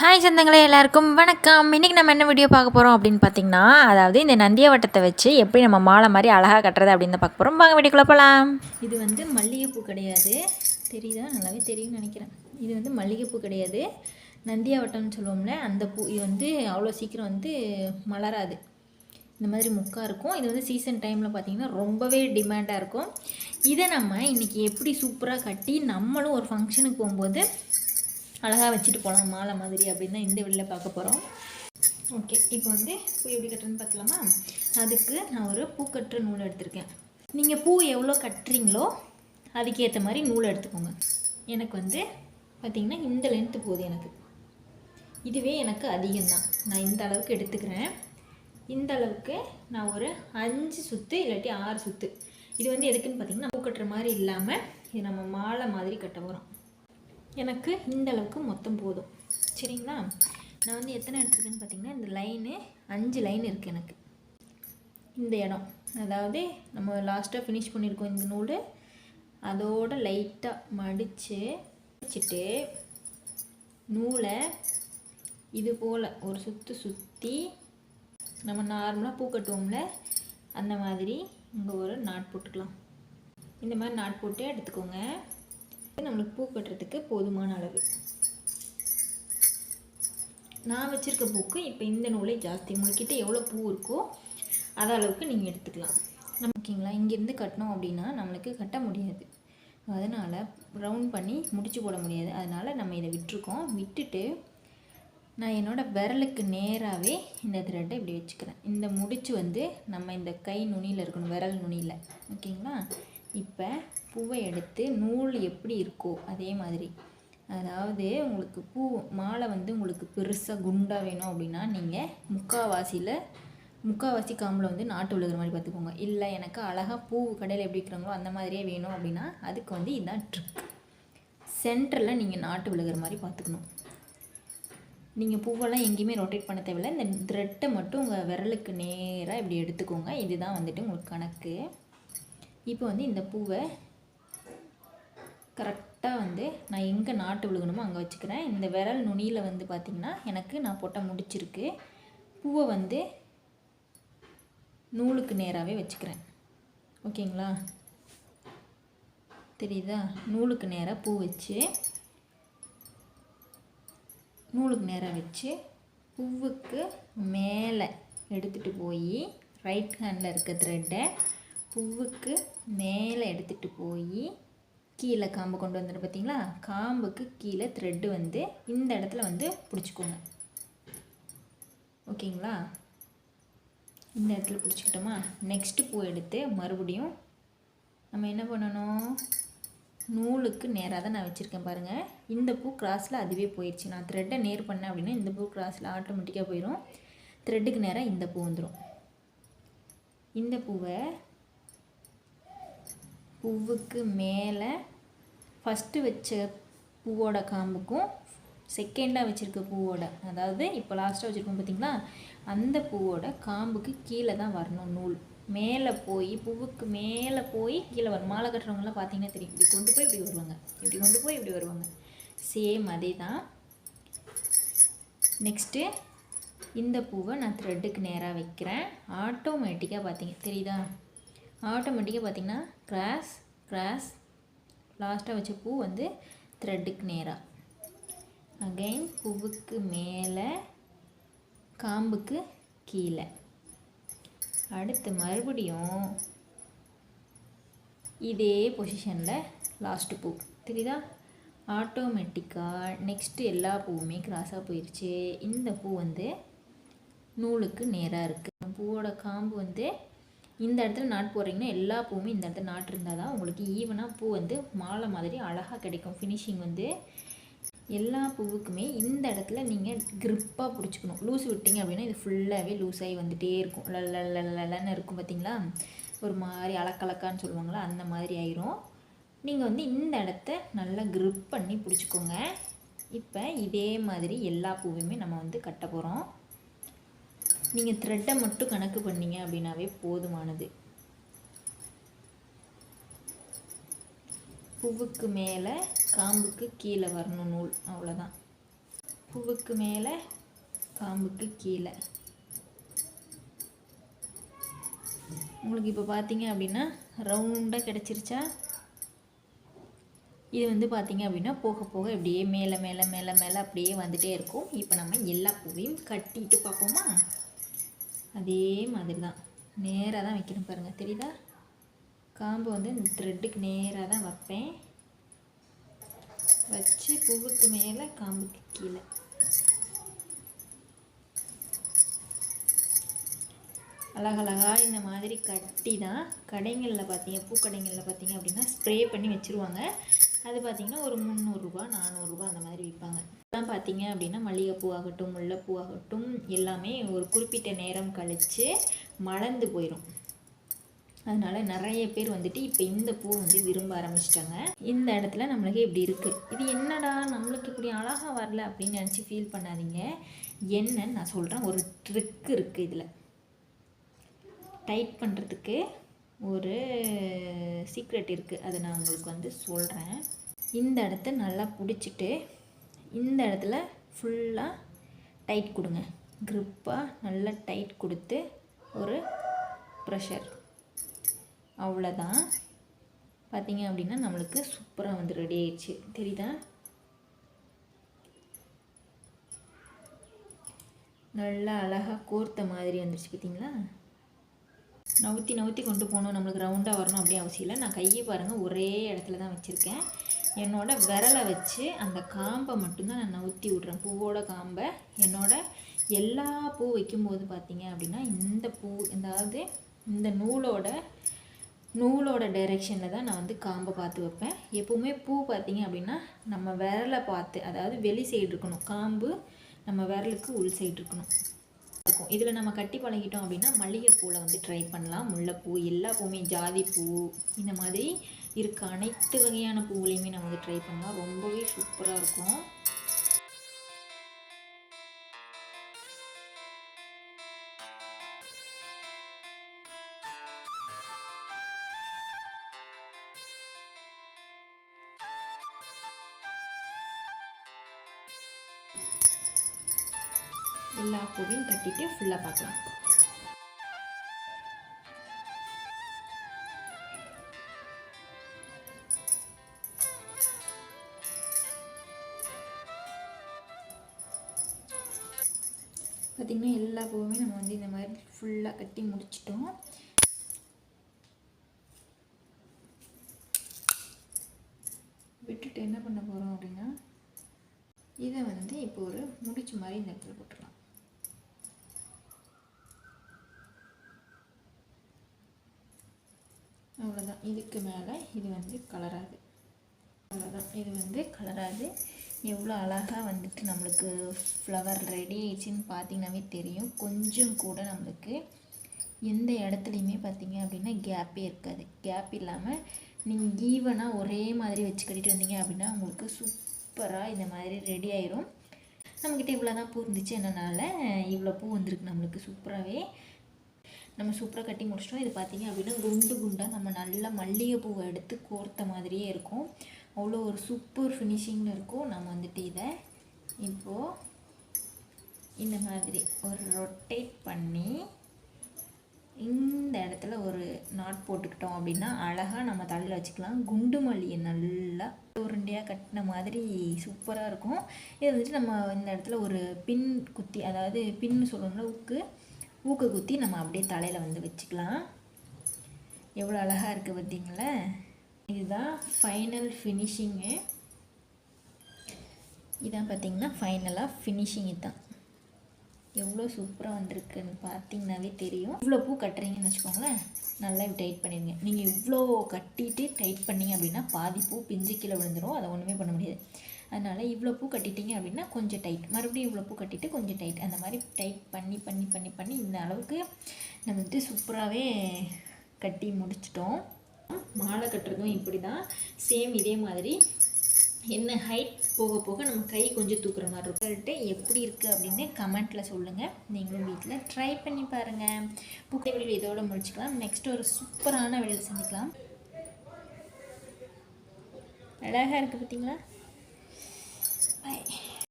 Hi சொந்தங்களே எல்லாருக்கும் வணக்கம். இன்றைக்கி நம்ம என்ன வீடியோ பார்க்க போகிறோம் அப்படின்னு பார்த்தீங்கன்னா அதாவது இந்த நந்திய வட்டத்தை வச்சு எப்படி நம்ம மாலை மாதிரி அழகாக கட்டுறது அப்படின்னு பார்க்க போகிறோம் வாங்க வீடியோக்குள்ளே போகலாம் இது வந்து மல்லிகைப்பூ கிடையாது. தெரியுதா? நல்லாவே தெரியும்னு நினைக்கிறேன். இது வந்து மல்லிகைப்பூ கிடையாது. நந்தியா வட்டம்னு சொல்லுவோம்ல அந்த பூ இது வந்து அவ்வளோ சீக்கிரம் வந்து மலராது. இந்த மாதிரி முக்காக இருக்கும். இது வந்து சீசன் டைமில் பார்த்தீங்கன்னா ரொம்பவே டிமாண்டாக இருக்கும். இதை நம்ம இன்றைக்கி எப்படி சூப்பராக கட்டி நம்மளும் ஒரு ஃபங்க்ஷனுக்கு போகும்போது அழகாக வச்சுட்டு போகலாம் மாலை மாதிரி அப்படின்னு தான் இந்த வெளியில் பார்க்க போகிறோம் ஓகே இப்போ வந்து பூ எப்படி கட்டுறதுன்னு பார்க்கலாமா? அதுக்கு நான் ஒரு பூ கட்டுற நூல் எடுத்திருக்கேன். நீங்கள் பூ எவ்வளோ கட்டுறீங்களோ அதுக்கேற்ற மாதிரி நூல் எடுத்துக்கோங்க. எனக்கு வந்து பார்த்திங்கன்னா இந்த லென்த்து போகுது எனக்கு. இதுவே எனக்கு அதிகம்தான். நான் இந்த அளவுக்கு எடுத்துக்கிறேன். இந்த அளவுக்கு நான் ஒரு அஞ்சு சுற்று இல்லாட்டி ஆறு சுற்று இது வந்து எதுக்குன்னு பார்த்தீங்கன்னா பூ கட்டுற மாதிரி இல்லாமல் இது நம்ம மாலை மாதிரி கட்ட போகிறோம் எனக்கு இந்த அளவுக்கு மொத்தம் போதும். சரிங்களா? நான் வந்து எத்தனை எடுத்துருக்கேன்னு பார்த்தீங்கன்னா இந்த லைனு அஞ்சு லைன் இருக்குது எனக்கு. இந்த இடம். அதாவது நம்ம லாஸ்ட்டாக ஃபினிஷ் பண்ணியிருக்கோம் இந்த நூல். அதோட லைட்டாக மடித்து வச்சுட்டு நூலை இது போல் ஒரு சுற்று சுற்றி நம்ம நார்மலாக பூ கட்டுவோம்ல அந்த மாதிரி இங்கே ஒரு நாட் போட்டுக்கலாம். இந்த மாதிரி நாட் போட்டு எடுத்துக்கோங்க. நம்மளுக்கு பூ கட்டுறதுக்கு போதுமான அளவு. நான் வச்சுருக்க பூக்கு இப்போ இந்த நூலே ஜாஸ்தி. உங்கள்கிட்ட எவ்வளோ பூ இருக்கோ அது அளவுக்கு நீங்கள் எடுத்துக்கலாம். நம்ம ஓகேங்களா? இங்கேருந்து கட்டினோம் அப்படின்னா நம்மளுக்கு கட்ட முடியாது. அதனால் ரவுண்ட் பண்ணி முடிச்சு போட முடியாது. அதனால் நம்ம இதை விட்டுருக்கோம். விட்டுட்டு நான் என்னோடய விரலுக்கு நேராகவே இந்த த்ரெட்டை இப்படி வச்சுக்கிறேன். இந்த முடிச்சு வந்து நம்ம இந்த கை நுனியில் இருக்கணும். விரல் நுனியில். ஓகேங்களா? இப்போ பூவை எடுத்து நூல் எப்படி இருக்கோ அதே மாதிரி. அதாவது உங்களுக்கு பூ மாலை வந்து உங்களுக்கு பெருசாக குண்டாக வேணும் அப்படின்னா நீங்கள் முக்கால்வாசியில் முக்கால்வாசி காம்பில் வந்து நாட்டு விழுகிற மாதிரி பார்த்துக்கோங்க. இல்லை எனக்கு அழகாக பூ கடையில் எப்படி இருக்கிறாங்களோ அந்த மாதிரியே வேணும் அப்படின்னா அதுக்கு வந்து இதுதான் ட்ரிக் சென்டரில் நீங்கள் நாட்டு விழுகிற மாதிரி பார்த்துக்கணும். நீங்கள் பூவெல்லாம் எங்கேயுமே ரொட்டேட் பண்ண தேவையில்லை. இந்த த்ரெட்டை மட்டும் உங்கள் விரலுக்கு நேராக இப்படி எடுத்துக்கோங்க. இதுதான் வந்துட்டு உங்களுக்கு கணக்கு. இப்போ வந்து இந்த பூவை கரெக்டாக வந்து நான் எங்கே நாட்டு விழுகணுமோ அங்கே வச்சுக்கிறேன். இந்த விரல் நுனியில் வந்து பார்த்திங்கன்னா எனக்கு நான் போட்ட முடிச்சிருக்கு பூவை வந்து நூலுக்கு நேராகவே வச்சுக்கிறேன். ஓகேங்களா? தெரியுதா? நூலுக்கு நேராக பூ வச்சு நூலுக்கு நேராக வச்சு பூவுக்கு மேலே எடுத்துகிட்டு போய் ரைட் ஹேண்டில் இருக்க த்ரெட்டை பூவுக்கு மேலே எடுத்துகிட்டு போய் கீழே காம்பு கொண்டு வந்துடும் பார்த்தீங்களா காம்புக்கு கீழே த்ரெட்டு வந்து இந்த இடத்துல வந்து பிடிச்சிக்கோங்க. ஓகேங்களா? இந்த இடத்துல பிடிச்சிக்கிட்டோமா? நெக்ஸ்ட்டு பூ எடுத்து மறுபடியும் நம்ம என்ன பண்ணணும்? நூலுக்கு நேராக தான் நான் வச்சுருக்கேன் பாருங்கள் இந்த பூ கிராஸில் அதுவே போயிடுச்சு நான் த்ரெட்டை நேர் பண்ணேன் அப்படின்னா இந்த பூ கிராஸில் ஆட்டோமேட்டிக்காக போயிடும் த்ரெட்டுக்கு நேராக இந்த பூ வந்துடும் இந்த பூவை பூவுக்கு மேலே ஃபஸ்ட்டு வச்ச பூவோட காம்புக்கும் செகண்டாக வச்சுருக்க பூவோட அதாவது இப்போ லாஸ்ட்டாக வச்சுருக்கோம் பார்த்திங்களா அந்த பூவோட காம்புக்கு கீழே தான் வரணும் நூல். மேலே போய் பூவுக்கு மேலே போய் கீழே வரும் மாலை கட்டுறவங்களாம் பார்த்தீங்கன்னா தெரியும். இப்படி கொண்டு போய் இப்படி வருவாங்க. இப்படி கொண்டு போய் இப்படி வருவாங்க. சேம் அதே தான் நெக்ஸ்ட்டு இந்த பூவை நான் த்ரெட்டுக்கு நேராக வைக்கிறேன். ஆட்டோமேட்டிக்காக பார்த்தீங்க தெரியுதா? ஆட்டோமேட்டிக்காக பார்த்திங்கன்னா கிராஸ் கிராஸ் லாஸ்ட்டாக வச்ச பூ வந்து த்ரெட்டுக்கு நேராக அகைன் பூவுக்கு மேலே காம்புக்கு கீழே. அடுத்து மறுபடியும் இதே பொசிஷனில் லாஸ்ட்டு பூ. தெரியுதா? ஆட்டோமேட்டிக்காக நெக்ஸ்ட்டு எல்லா பூவுமே கிராஸாக போயிடுச்சு இந்த பூ வந்து நூலுக்கு நேராக இருக்குது பூவோட காம்பு வந்து இந்த இடத்துல நாட் போடுறீங்கன்னா எல்லா பூவுமே இந்த இடத்துல நாட்டு இருந்தால் தான் உங்களுக்கு ஈவனாக பூ வந்து மாலை மாதிரி அழகாக கிடைக்கும். ஃபினிஷிங் வந்து எல்லா பூவுக்குமே இந்த இடத்துல நீங்கள் க்ரிப்பாக பிடிச்சிக்கணும். லூஸ் விட்டிங்க அப்படின்னா இது ஃபுல்லாகவே லூஸ் ஆகி வந்துகிட்டே இருக்கும். லல்லன்னு இருக்கும் பார்த்தீங்களா ஒரு மாதிரி அலக்கலக்கான்னு சொல்லுவாங்களா? அந்த மாதிரி ஆயிரும். நீங்கள் வந்து இந்த இடத்த நல்லா க்ரிப் பண்ணி பிடிச்சிக்கோங்க. இப்போ இதே மாதிரி எல்லா பூவையுமே நம்ம வந்து கட்ட போகிறோம் நீங்கள் த்ரெட்டை மட்டும் கணக்கு பண்ணீங்க அப்படின்னாவே போதுமானது. பூவுக்கு மேலே காம்புக்கு கீழே வரணும் நூல் அவ்வளோதான் பூவுக்கு மேலே காம்புக்கு கீழே. உங்களுக்கு இப்போ பார்த்தீங்க அப்படின்னா ரவுண்டாக கிடச்சிருச்சா? இது வந்து பார்த்தீங்க அப்படின்னா போக போக இப்படியே மேலே மேலே மேலே மேலே அப்படியே வந்துகிட்டே இருக்கும். இப்போ நம்ம எல்லா பூவையும் கட்டிட்டு பார்ப்போமா? அதே மாதிரி தான் நேராக தான் வைக்கணும் பாருங்கள் தெரியுதா? காம்பு வந்து இந்த த்ரெட்டுக்கு நேராக தான் வைப்பேன். வச்சு பூவுக்கு மேலே காம்புக்கு கீழே. அழகழகாக இந்த மாதிரி கட்டி தான் கடைங்களில் பார்த்தீங்க பூக்கடைங்களில் பார்த்தீங்க அப்படின்னா ஸ்ப்ரே பண்ணி வச்சுருவாங்க. அது பார்த்திங்கன்னா ஒரு முந்நூறுரூபா நானூறுரூபா அந்த மாதிரி விற்பாங்க இதெல்லாம் பார்த்தீங்க அப்படின்னா மல்லிகைப்பூ ஆகட்டும் முல்லைப்பூ ஆகட்டும் எல்லாமே ஒரு குறிப்பிட்ட நேரம் கழித்து மலர்ந்து போயிடும் அதனால் நிறைய பேர் வந்துட்டு இப்போ இந்த பூ வந்து விரும்ப ஆரம்பிச்சிட்டாங்க. இந்த இடத்துல நம்மளுக்கு இப்படி இருக்குது இது என்னடா? நம்மளுக்கு இப்படி அழகாக வரல அப்படின்னு நினச்சி ஃபீல் பண்ணாதீங்க. என்னன்னு நான் சொல்கிறேன் ஒரு ட்ரிக் இருக்குது இதில். டைட் பண்ணுறதுக்கு ஒரு சீக்ரெட் இருக்குது அதை நான் உங்களுக்கு வந்து சொல்கிறேன் இந்த இடத்த நல்லா பிடிச்சிட்டு இந்த இடத்துல ஃபுல்லாக டைட் கொடுங்க. க்ரிப்பாக நல்லா டைட் கொடுத்து ஒரு ப்ரெஷர் அவ்வளோதான் பார்த்தீங்க அப்படின்னா நம்மளுக்கு சூப்பராக வந்து ரெடி ஆயிடுச்சு. தெரியுதா? நல்லா அழகாக கோர்த்த மாதிரி வந்துடுச்சு பார்த்தீங்களா நவுத்தி நவுத்தி கொண்டு போகணும் நம்மளுக்கு ரவுண்டாக வரணும் அப்படின்னு அவசியம் இல்லை. நான் கையை பாருங்கள் ஒரே இடத்துல தான் வச்சுருக்கேன். என்னோடய விரலை வச்சு அந்த காம்பை மட்டும்தான் நான் நவுத்தி விட்றேன். பூவோட காம்பை. என்னோடய எல்லா பூ வைக்கும்போது பார்த்தீங்க அப்படின்னா இந்த பூ அதாவது இந்த நூலோட நூலோட டைரெக்ஷனில் தான் நான் வந்து காம்பை பார்த்து வைப்பேன். எப்போவுமே பூ பார்த்தீங்க அப்படின்னா நம்ம விரலை பார்த்து அதாவது வெளி சைடு இருக்கணும். காம்பு நம்ம விரலுக்கு உள் சைடு இருக்கணும். இருக்கும். இதில் நம்ம கட்டி பழகிட்டோம் அப்படின்னா மல்லிகைப்பூவில் வந்து ட்ரை பண்ணலாம். முல்லைப்பூ எல்லா பூவுமே ஜாதி பூ இந்த மாதிரி இருக்க அனைத்து வகையான பூவுலையுமே நம்ம வந்து ட்ரை பண்ணலாம் ரொம்பவே சூப்பராக இருக்கும். எல்லா பூவையும் கட்டிட்டு ஃபுல்லாக பார்க்கலாம். பார்த்திங்கன்னா எல்லா பூவுமே நம்ம வந்து இந்த மாதிரி ஃபுல்லாக கட்டி முடிச்சிட்டோம். விட்டுட்டு என்ன பண்ண போகிறோம் அப்படின்னா இதை வந்து இப்போ ஒரு முடிச்சு மாதிரி இந்த இடத்துல போட்டுடலாம். அவ்வளோதான் இதுக்கு மேலே இது வந்து கலராது அவ்வளோதான் இது வந்து கலராது. எவ்வளோ அழகாக வந்துட்டு நம்மளுக்கு ஃப்ளவர் ரெடி ஆயிடுச்சின்னு பார்த்தீங்கன்னாவே தெரியும். கொஞ்சம் கூட நம்மளுக்கு எந்த இடத்துலையுமே பார்த்தீங்க அப்படின்னா கேப்பே இருக்காது. கேப் இல்லாமல் நீங்கள் ஈவனாக ஒரே மாதிரி வச்சு கட்டிட்டு வந்தீங்க அப்படின்னா உங்களுக்கு சூப்பராக இந்த மாதிரி ரெடி ஆயிரும். நம்மக்கிட்ட இவ்வளோ தான் பூ இருந்துச்சு. என்னனால இவ்வளோ பூ வந்திருக்கு நம்மளுக்கு சூப்பராகவே நம்ம சூப்பராக கட்டி முடிச்சிட்டோம். இது பார்த்திங்க அப்படின்னா குண்டு குண்டாக நம்ம நல்லா மல்லிகை பூவை எடுத்து கோர்த்த மாதிரியே இருக்கும். அவ்வளோ ஒரு சூப்பர் ஃபினிஷிங்கில் இருக்கும். நம்ம வந்துட்டு இதை இப்போது இந்த மாதிரி ஒரு ரொட்டேட் பண்ணி இந்த இடத்துல ஒரு நாட் போட்டுக்கிட்டோம் அப்படின்னா அழகாக நம்ம தலையில் வச்சுக்கலாம். குண்டு மல்லியை நல்லா உருண்டையாக கட்டின மாதிரி சூப்பராக இருக்கும். இது வந்துட்டு நம்ம இந்த இடத்துல ஒரு பின் குத்தி அதாவது பின்னு சொல்லணும்னா ஊக்கு ஊக்க குத்தி நம்ம அப்படியே தலையில் வந்து வச்சுக்கலாம். எவ்வளோ அழகாக இருக்குது பார்த்தீங்களா? இதுதான் ஃபைனல் ஃபினிஷிங்கு இதான் பார்த்திங்கன்னா ஃபைனலாக ஃபினிஷிங் இதுதான். எவ்வளோ சூப்பராக வந்திருக்குன்னு பார்த்தீங்கன்னாவே தெரியும். இவ்வளோ பூ கட்டுறீங்கன்னு வச்சுக்கோங்களேன் நல்லா டைட் பண்ணிடுங்க. நீங்கள் இவ்வளோ கட்டிட்டு டைட் பண்ணிங்க அப்படின்னா பாதி பூ பிஞ்சு கீழே விழுந்துடும் அதை ஒன்றுமே பண்ண முடியாது. அதனால் இவ்வளோ பூ கட்டிட்டீங்க அப்படின்னா கொஞ்சம் டைட் மறுபடியும் இவ்வளோ பூ கட்டிட்டு கொஞ்சம் டைட் அந்த மாதிரி டைட் பண்ணி பண்ணி பண்ணி பண்ணி இந்த அளவுக்கு நம்ம வந்துட்டு சூப்பராகவே கட்டி முடிச்சிட்டோம். மாலை கட்டுறதும் இப்படி தான் சேம் இதே மாதிரி. என்ன ஹைட் போக போக நம்ம கை கொஞ்சம் தூக்குற மாதிரி இருக்கும். எப்படி இருக்குது அப்படின்னு கமெண்ட்டில் சொல்லுங்கள் நீங்களும் வீட்டில் ட்ரை பண்ணி பாருங்கள் புக்கை வெளியில் இதோடு முடிச்சுக்கலாம். நெக்ஸ்ட் ஒரு சூப்பரான வெளியில் செஞ்சுக்கலாம் அழகாக இருக்குது பார்த்தீங்களா பை